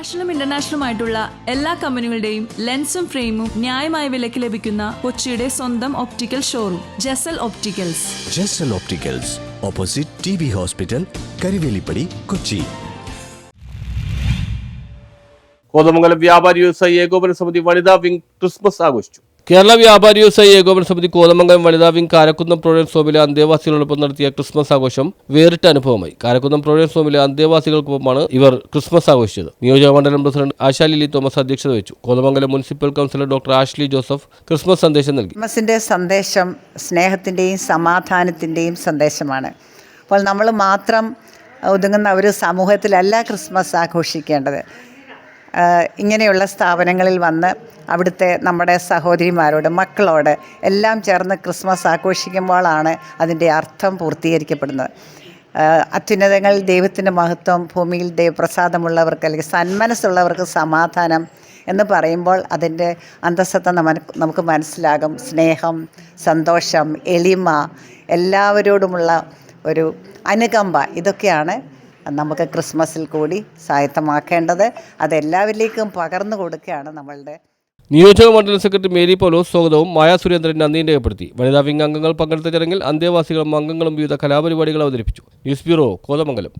നാഷണലും ഇന്റർനാഷണലും ആയിട്ടുള്ള എല്ലാ കമ്പനികളുടെയും ലെൻസും ഫ്രെയിമും ന്യായമായ വിലയ്ക്ക് ലഭിക്കുന്ന കൊച്ചിയുടെ സ്വന്തം optical showroom Jasal opticals Jasal opticals opposite T B hospital Karivelippady Kochi Kothamangalam വ്യാപാരി വ്യവസായി ഏകോപന സമിതി വനിതാ വിംഗ് ക്രിസ്മസ് ആഘോഷിച്ചു. കേരള വ്യാപാരി വ്യവസായി ഏകോപന സമിതി കോതമംഗലം വനിതാ വിംഗ് കാരക്കുന്നം പ്രൊവിഡൻസ് ഹോമിലെ അന്തേവാസികളോടൊപ്പം നടത്തിയ ക്രിസ്മസ് ആഘോഷം വേറിട്ട അനുഭവമായി. കാരക്കുന്നം പ്രൊവിഡൻസ് ഹോമിലെ അന്തേവാസികൾക്കൊപ്പമാണ് ഇവർ ക്രിസ്മസ് ആഘോഷിച്ചത്. നിയോജക മണ്ഡലം പ്രസിഡന്റ് ആശാ ലിലി തോമസ് അധ്യക്ഷത വഹിച്ചു. Kothamangalam municipal councillor doctor Ashley Joseph Christmas സന്ദേശം നൽകി. ക്രിസ്മസിന്റെ സന്ദേശം സ്നേഹത്തിന്റെയും സമാധാനത്തിന്റെയും സന്ദേശമാണ്. അപ്പോൾ നമ്മൾ മാത്രം ഒതുങ്ങുന്ന ഒരു സമൂഹത്തിലല്ല ക്രിസ്മസ് ആഘോഷിക്കേണ്ടത്. ഇങ്ങനെയുള്ള സ്ഥാപനങ്ങളിൽ വന്ന് അവിടുത്തെ നമ്മുടെ സഹോദരിമാരോട് മക്കളോട് എല്ലാം ചേർന്ന് ക്രിസ്മസ് ആഘോഷിക്കുമ്പോഴാണ് അതിന്റെ അർത്ഥം പൂർത്തീകരിക്കപ്പെടുന്നത്. അത്യുന്നതങ്ങൾ ദൈവത്തിന്റെ മഹത്വം ഭൂമിയിൽ ദൈവപ്രസാദമുള്ളവർക്ക് അല്ലെങ്കിൽ സന്മനസ്സുള്ളവർക്ക് സമാധാനം എന്ന് പറയുമ്പോൾ അതിന്റെ അന്തസ്സത്ത നമുക്ക് മനസ്സിലാകും. സ്നേഹം സന്തോഷം എളിമ എല്ലാവരോടുമുള്ള ഒരു അനുകമ്പ. ഇതൊക്കെയാണ് നമുക്ക് ക്രിസ്മസിൽ കൂടി സ്വായത്തമാക്കേണ്ടത് അതെല്ലാവരിലേക്കും പകർന്നു കൊടുക്കുകയാണ് നമ്മളുടെ നിയോജക മണ്ഡലം സെക്രട്ടറി മേരി പോലോസ് സ്വാഗതവും മായാ സുരേന്ദ്രൻ നന്ദിയും രേഖപ്പെടുത്തി. വനിതാ വിംഗ് അംഗങ്ങൾ പങ്കെടുത്ത ചടങ്ങിൽ അന്തേവാസികളും അംഗങ്ങളും വിവിധ കലാപരിപാടികൾ അവതരിപ്പിച്ചു. News bureau Kothamangalam.